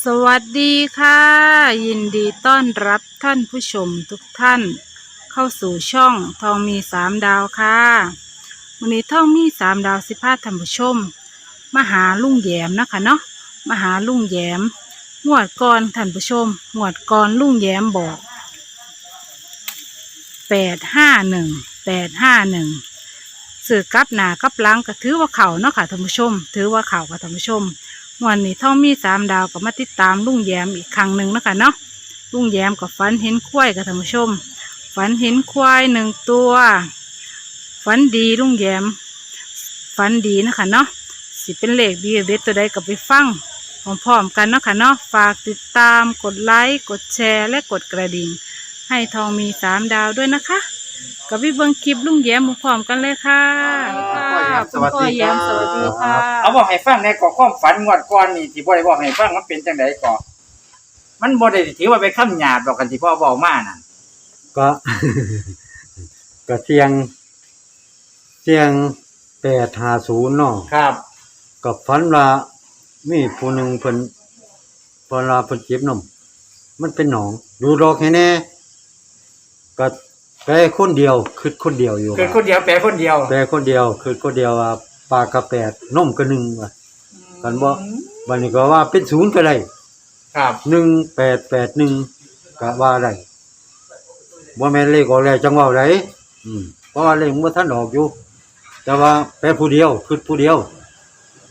สวัสดีค่ะ ยินดีต้อนรับท่านผู้ชมทุกท่าน เข้าสู่ช่องทองมีสามดาวค่ะวันนี้ทองมีสามดาวสิพาท่านผู้ชมมาหาลุงแยมนะคะเนาะมาหาลุงแยมงวดก่อนท่านผู้ชมงวดก่อนลุงแยมบอกแปดห้าหนึ่งแปดห้าหนึ่งสื่อกับหนากับลังก็ถือว่าเข่าเนาะค่ะท่านผู้ชม ถือว่าเข่าค่ะท่านผู้ชม วันนี้ท่องมีสามดาวก็มาติดตามลุงแยมอีกครั้งหนึ่งนะคะเนาะลุงแยมกับฝันเห็นควายกับท่านผู้ชม ฝันเห็นควายหนึ่งตัว ฝันดีลุงแยม ฝันดีนะคะเนาะสิเป็นเลขดีเด็ดตัวใดก็ไปฟังพร้อมๆกันเนาะค่ะเนาะฝากติดตามกดไลค์กดแชร์และกดกระดิ่ง ให้ทองมีสามดาวด้วยนะคะ กับวิเบิงคลิปลุงแยมพร้อมๆกันเลยค่ะค่ะคุณพ่อแยมสวัสดีค่ะเอาบอกให้ฟังในก่อความฝันงวดก่อนนี่ที่บ่ได้บอกให้ฟังมันเป็นจังไดก่อมันบ่ได้ถือว่าเป็นคำหยาบดอกกันที่พ่อบอกมานั่นก็ ก็เสียง เสียงแปดหาศูนย์เนาะครับ กับฝันว่ามีผู้หนึ่งเพิ่นเวลาเพิ่นเจ็บนมมันเป็นหนอง ดูดอกให้แน่ก็ แปลคนเดียวคือคนเดียวอยู่เกิดคนเดียวแปลคนเดียวแปลคนเดียวคือคนเดียวว่าปากกระแปดนมก็หนึ่งว่ะกันบ่วันนี้ก็ว่าเป็นศูนย์ก็ได้ครับหนึ่งแปดแปดหนึ่งก็ว่าได้บ่แม่นเลขออกแล้วจังเว่าได้อืมเพราะว่าเลขมันบ่ทันออกอยู่ แต่ว่าแปลผู้เดียวคือผู้เดียว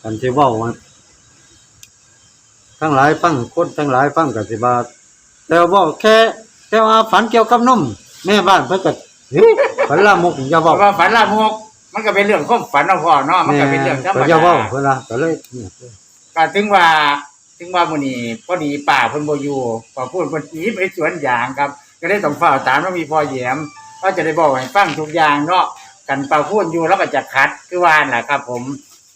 กันสิเว้าว่าทั้งหลายฟังคนทั้งหลายฟังก็สิว่าแต่ว่าเว้าแค่ แต่ว่าฝันเกี่ยวกับนม แม่บ้านเพิ่นก็เฮ้ยฝันลามกอย่าเพเว้าราะว่าฝันลามกมันก็เป็นเรื่องความฝันของพ่อเนาะมันก็เป็นเรื่องธรรมก็อย่าดาเว้าเพิ่นล่ะก็เลยเนี่ยก็ถึงว่าถึงว่ามื้อนี้พอดีป้าเพิ่นบ่อยู่พอพูดเพิ่นหนีไปสวนยางครับ ก็ได้ต้องเฝ้าตามว่ามีพ่อแหยมก็จะได้บอกให้ฟังทุกอย่างเนาะกันเป่าพูดอยู่แล้วก็จะคัดคือว่านั่นแหละครับ ผม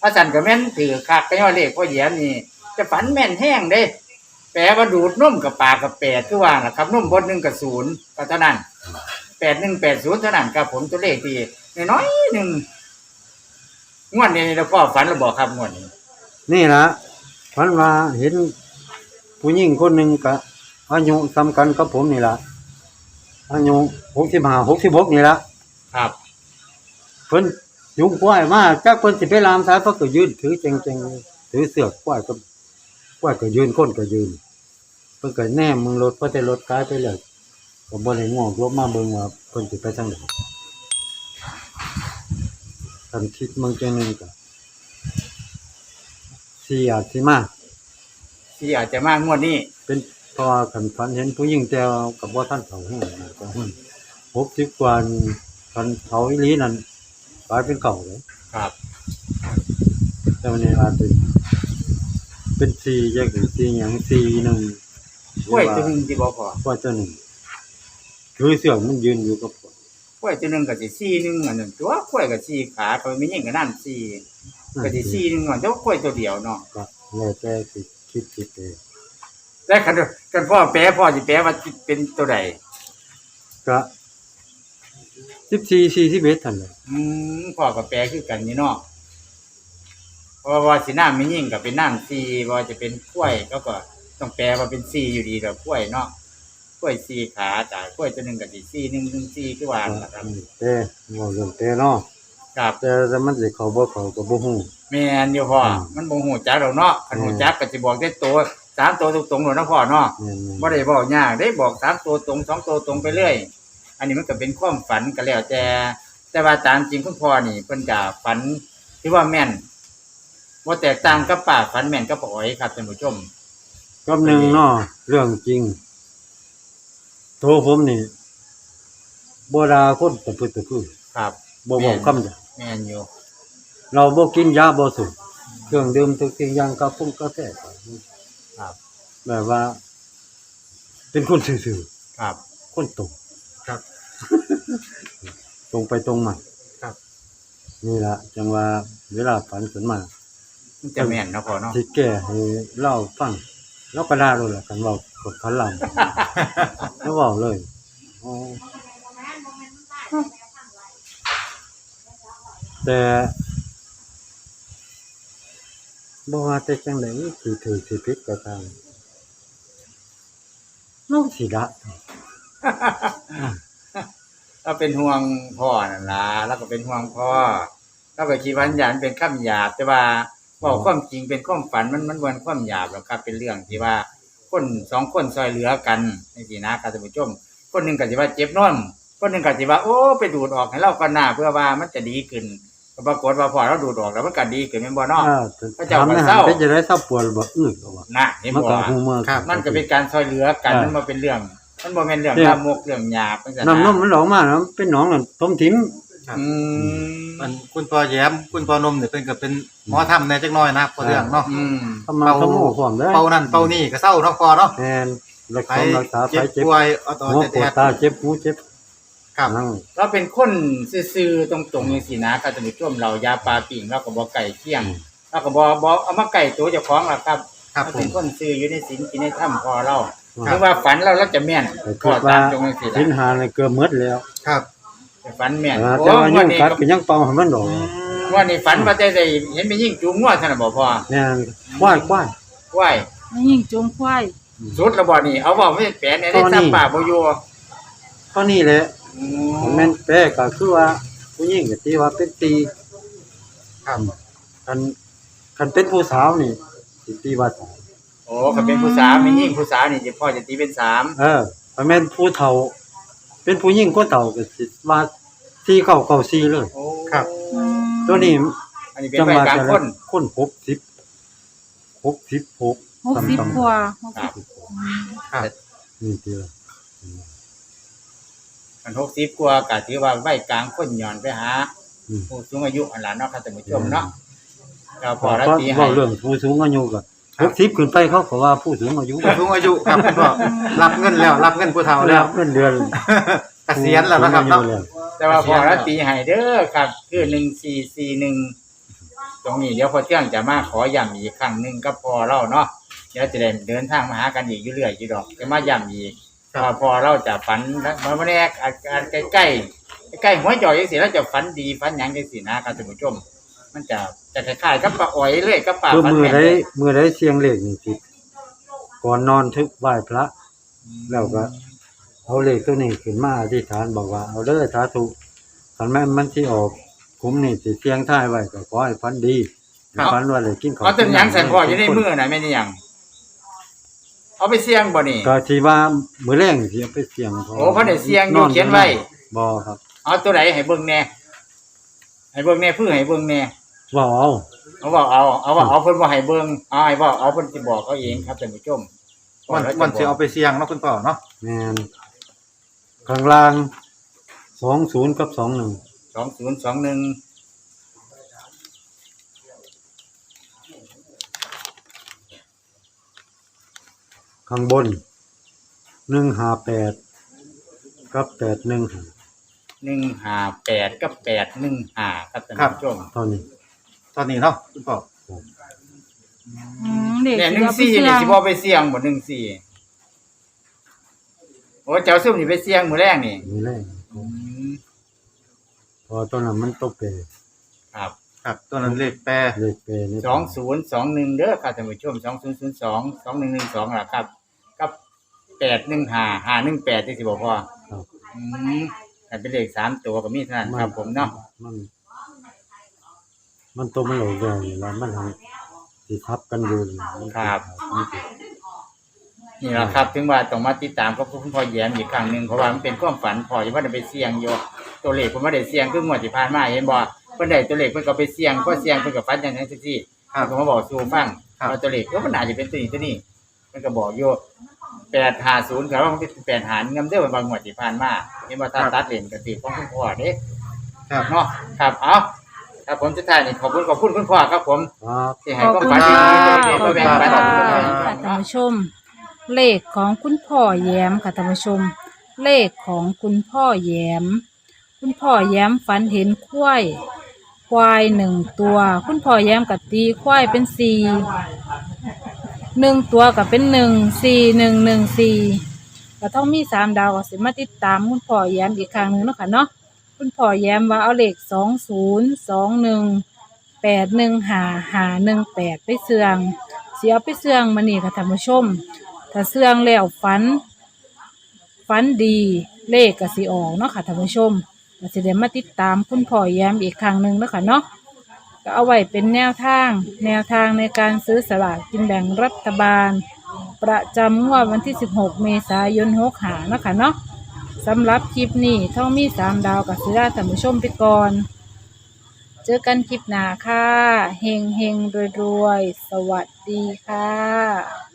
พระสันก็แม่นถือคักก็ย่อเลขพ่อแหยมนี่จะฝันแม่นแห้งเด้ แปลว่าดูดนมกับปากกับแปดคือว่าน่ะครับนมบนหนึ่งกับศูนย์ก็เท่านั้นแปดหนึ่งแปดศูนย์เท่านั้นครับผมตัวเลขที่น้อยๆหนึ่งงวดนี้เราพ่อฝันเราบอกครับงวดนี้ นี่ล่ะฝันว่าเห็นผู้หญิงคนหนึ่งก็อายุซ้ำกันกับผมนี่ล่ะอายุหกสิบห้าหกสิบหกนี่ล่ะครับเพิ่นยุงควายมาจักเพิ่นสิไปลามสายเพิ่นก็ยืนถือเจงๆถือเสือกควายก็ควายก็ยืนคนก็ยืน เพิ่นก็แนมมึงรถเพิ่นแต่รถกลายไปเลยก็บ่ได้งอกลบมาเบิ่งว่าเพิ่นสิไปทางไหนคันคิดมึงจังหนึงก็สิอาจสิมาที่อาจจะมากงวดนี้เป็นเพราะว่าคันฝันเห็นผู้หญิงแต่ว่ากับบ่ทันเฒ่าแห้งนะก็60กว่านี่คันเฒ่าอีหลีนั่นกลายเป็นเก่าเลย ครับ แต่วันนี้อาจจะเป็นสี่แยกเป็นสี่อย่างสี่หนึ่ง กล้วยตัวหนึ่งที่บอกพอกว่าเจ้าหนึ่งคือเสือกมันยืนอยู่กับผมกล้วยตัวหนึ่งกับสี่สี่หนึ่งอันหนึ่งตัวกล้วยกับสี่ขาเขาไม่ยิ่งกับนั่นสี่กับสี่สี่หนึ่งอันแต่ว่ากล้วยตัวเดียวเนาะก็แล้วแต่สิคิดคิดเองแล้วคันคันพ่อแปลพ่อจะแปลว่าเป็นตัวใดก็สิบสี่สี่สิบเอ็ดทันเลยอืมพ่อกับแปลคือกันนี่เนาะเพราะว่าสีน้ำไม่ยิ่งกับเป็นน้ำซีว่าจะเป็นกล้วยก็ก็ ต้องแปลว่าเป็นซีอยู่ดีแต่กล้วยเนาะกล้วยซีขาจ่ายกล้วยตัวหนึ่งกับสีซีหนึ่งหนึ่งซีคือว่าล่ะครับแต่ว่าเรื่องแต่เนาะครับแต่แต่มันสิเขาบ่เขาก็บ่ฮู้แม่นอยู่พ่ออมมันบ่ฮู้จักดอกเนาะคันอืมฮู้จักก็สิบอกได้ตัวสามตัวตรงๆโลดเนาะพ่อเนาะแม่นๆบ่ได้บอกยากได้บอกสามตัวตรงสองตัวตรงไปเรื่อยอันนี้มันก็เป็นความฝันก็แล้วแต่แต่ว่าตามจริงคุณพ่อนี่เพิ่นก็ฝันที่ว่าแม่นว่าแตกต่างกับป้าฝันแม่นกับป้าอ๋อยครับท่านผู้ชม กับหนึ่งเนาะเรื่องจริง โทรผมนี่บ่ด่าคนตะพึดตะพือครับบ่บอกคำหยาบแม่นอยู่เราบ่กินยาบ่สูบเครื่องดื่มทุกสิ่งอย่างกาแฟกาแฟก็ครับแบบว่า เป็นคนซื่อครับๆคนตรงครับ ตรงไปตรงมาครับ นี่ล่ะจังว่าเวลาฝันขึ้นมามันจะแม่นเนาะพ่อเนาะสิแก้ให้เล่าฟัง เราก็ด่าเลยล่ะกันเว้ากดพันหลังแล้วเว้าเลยอ๋อแต่บ่ว่าแต่จังได๋สิถือสิผิดก็ตามน้องสิละเราเป็นห่วงพ่อนั่นล่ะแล้วก็เป็นห่วงพ่อแล้วก็คิดว่าหยานเป็นคำหยาบแต่ว่า บอกความจริงเป็นความฝันมันมันวันความหยาบหรอกครับ เป็นเรื่องที่ว่าคนสองคนซอยเหลือกันในสีนะครับท่านผู้ชม คนหนึ่งก็สิว่าเจ็บนอนคนหนึ่งก็สิว่าโอ้ไปดูดออกให้เราก็หน้าเพื่อว่ามันจะดีขึ้นก็ปรากฏว่าพอเราดูดออกแล้วมันก็ดีขึ้นแม่นบ่เนาะอ่าพระเจ้าทำให้ก็หัเศร้านเป็นจะได้เศร้าปวดบ่อื้อก็ว่านะเห็นมันบ่ก็ว่าหูเมื่อครับมันก็เป็นการซอยเหลือกันใช่มันบ่เป็นเรื่องมันบ่แม่นเรื่องเนี่ยลามกเรื่องหยาบจังซั่นน้ำนมมันออกมาแล้วเป็นหนองนั่นต้มทิ้ง อืมมันคุณพ่อแย้ม คุณพ่อนมเนี่ยเป็นก็เป็นหมอทำในจักหน้อยนะพอเรื่องเนาะ อืมทำมาขโมยพร้อมได้เป่านั่นเป่านี่ก็เศร้าเนาะพอเนาะแทนรักไปษารักษาไปเจ็บเจ็บป่วยเอาต่อหัวแต่ปวดแต่ตาเจ็บหูเจ็บครับ นั่งเราเป็นคนซื่อๆตรงๆจังซี่นะครับท่านผู้ชมเรายาปลาปิ่งเราก็บ่ไก่เที่ยงเราก็บ่บ่เอามาไก่ตัวเจ้าของล่ะครับครับเราผเป็ม นคนซื่ออยู่ในศีลกินในถ้ำพอเราครัถึบงว่าฝันเราเราจะแม่นแต่ก็คิดว่าตามตรงนี้สิสินล่ะหาในเกือบหมดแล้ว ครับ ฝันแม่นอ่าโอ้แต่ว่าวัยุ่นงนี้กัดก็ก็ยังเป่าให้มันดอกวันนี้ฝันว่าได้ได้เห็นไปยิ่งจูงงัวท่านน่ะบ่พอแน่นควายควาย ไหว้ไม่ยิ่งจงควายสุดแล้วบ่นี่เอาบ่ไม่แปลนเนี่ยได้ตอนนี้ซ้ำป่าบ่อยู่เท่านี้แหละอืผมมแม่นแปลก็คือว่าผู้หญิงก็ที่ว่าเป็นตีครับคันคันเป็นผู้สาวนี่สิตีว่าสามโอ้ก็เป็นผู้สาวมียิ่งผู้สาวนี่จะพ่อจะตีเป็นสามเออคันแม่นผู้เฒ่า เป็นผู้หญิงก็เฒ่าก็สิว่าสี่เก้าเก้าสี่เลย โอ้ครับ อืมตัวนี้อันนี้เป็นใบกลางคนคนหกสิบหกสิบหกหกสิบกว่าหกคสิรับบครับ นี่เดียวมัน60กว่าก็ถือว่าใบกลางคนย้อนไปหาอืมผู้สูงอายุอันหลานเนาะครับท่านผู้ชมเนาะก็พพออรัก็ตีให้ เว้าเรื่องผู้สูงอายุก็ครั หบกสิบขึ้นไปเขาก็ว่าผู้สูงอายุผู้สูงอายุครับคุณพ่อรับเงินแล้ว รับเงินผู้เฒ่าเอาแล้แล้ววเงินเดือนเกษียณแล้วนะครับเนาะผู้สูงอายุแล้วแต่ว่าพอรัตีให้เด้อครับ คือ1441ตรงนี้เดี๋ยวพอเที่ยงจะมาขอย้ำอีกครั้งหนึงกับพอเราเนาะเดี๋ยวจะได้เดินทางมาหากันอีกอยู่เรื่อยอยู่ดอกจะมาย้ำอีกครับพอพอเราจะฝันมาวันแรกอาการใกล้ใกล้ๆใกล้ๆหัวจ่อยจังสิแล้วจะฝันดีฝันหยังจังสินะครับท่านผู้ชม มันจะ จะคล้ายๆกับปลาอ้อยเลยกับปลาคือฝันมือแม่นได้เลยมือได้เสียงเลขนี่สิก่อนนอนทึกไหว้พระ แล้วก็ เอาเลขตัวนี้ขึ้นมาอธิษฐานบอกว่าเอาเด้อสาธุคันแม่นมันสิออกคุ้มนี่สิเสียงท้ายไว้ก็ขอให้ฝันดีครับฝันว่าได้กินข้าวเอาต้นหยังใส่พ่ออยู่ในมือน่ะแม่นหยังเอาไปเสี่ยงบ่นี่ก็สิว่ามื้อแรงสิเอาไปเสียงโอ้เพิ่นได้เสี่ยงอยู่เขียนไว้บ่ครับเอาตัวไหนให้เบิ่งแหน่ให้เบิ่งแหน่เพื่อให้เบิ่งแหน่ ว่าเอาเอาบอกเอาเอาว่าเอาเพิ่นบ่ให้เบิ่งเอาให้บอกเอาเพิ่นสิบอกเอาเองครับท่านผู้ชมมันมันสิเอาไปเสี่ยงเนาะคุณพ่อเนาะแม่นข้างล่าง20กับ21 2021ข้างบน158กับ815หนึ่งห้าแปดกับแปดหนึ่งห้าครับท่านผู้ชมเท่านี้ ตอนนี้เนาะคุณพ่ออืมเด็กเนี่ยหสินึ่งเอาไปสี่เสี่ยงนี่สิบ่ไปเสี่ยงบ่หนึ่งสี่โอ้เจ้าซุ่มนี่ไปเสี่ยงมื้อแรกนี่มื้อแรงพอตอนนั้นมันตกไปครับครับตัวนั้นเลขแปรเลขไปนี่สองศูนย์สองหนึ่งเด้อครับท่านผู้ชมสองศูนย์ศูนย์สองสองหนึ่งหนึ่งสองล่ะครับกับแปดหนึ่งห้าห้าหนึ่งแปดที่สิบ่พอครับอืมแต่เป็นเลขสามตัวก็มีเท่านั้นครับผมเนาะมัน มันตัวมันหลงแดงแล้วมันทำสิทับกันอยู่นี่มันสิมันสินี่แหละครับ ถึงว่าต้องมาติดตามกับคุณพ่อแย้มอีกครั้งหนึ่งเพราะว่ามันเป็นความฝันพอจะว่าได้ไปเสี่ยงอยู่ตัวเลขผมไม่ได้เสี่ยงคืองวดที่ผ่านมาเห็นบ่เพิ่นได้ตัวเลขเพิ่นก็ไปเสี่ยงพอเสี่ยงเพิ่นก็ฝันอย่างนั้นจังซี่ครับเพิ่นก็มาบอกสู่ฟังครับ ว่าตัวเลขก็มันน่าจะเป็นตัวนี้ตัวนี้เพิ่นก็บอกอยู่850ก็ว่ามันเป็น8หารนำเด้อมันบางงวดที่ผ่านมาเห็นว่าถ้าตัดเลนก็ติของคุณพ่อเด้ ครับ เนาะครับ เอา ครับผมสุดท้ายนี่ขอบคุณขอบคุณคุณพ่อครับผมครับที่ให้ขอบความคุณฝันค่ะดีๆขมาอบแบ่งคุณปันค่ะค่ะท่านผู้ชม เลขของคุณพ่อแย้มค่ะท่านผู้ชม เลขของคุณพ่อแย้ม คุณพ่อแย้มฝันเห็นควายควายหนึ่งตัว คุณพ่อแย้มกับตีควายเป็นสี่หนึ่งตัวกับเป็นหนึ่งสี่หนึ่งหนึ่งสี่ก็ต้องมีสามดาวก็สิมาติดตามคุณพ่อแย้มอีกครั้งหนึ่งเนาะค่ะเนาะ คุณพ่อแย้มว่าเอาเลขสองศูนย์สองหนึ่งแปดหนึ่งหาหาหนึ่งแปดไปเสื่องเสียไปเสื่องมานี่ค่ะท่านผู้ชม ถ้าเสื่องแล้วฝันฝันดีเลขก็สิออกเนาะค่ะท่านผู้ชมก็สิได้มาติดตามคุณพ่อแย้มอีกครั้งหนึ่งเนาะค่ะเนาะก็เอาไว้เป็นแนวทาง แนวทางในการซื้อสลากกินแบ่งรัฐบาล ประจำงวดวันที่ 16 เมษายน6หาเนาะค่ะเนาะ สำหรับคลิปนี้ท่องมีสามดาวกับศิลาท่านผู้ชมไปก่อน เจอกันคลิปหน้าค่ะ เฮงเฮงรวยรวย สวัสดีค่ะ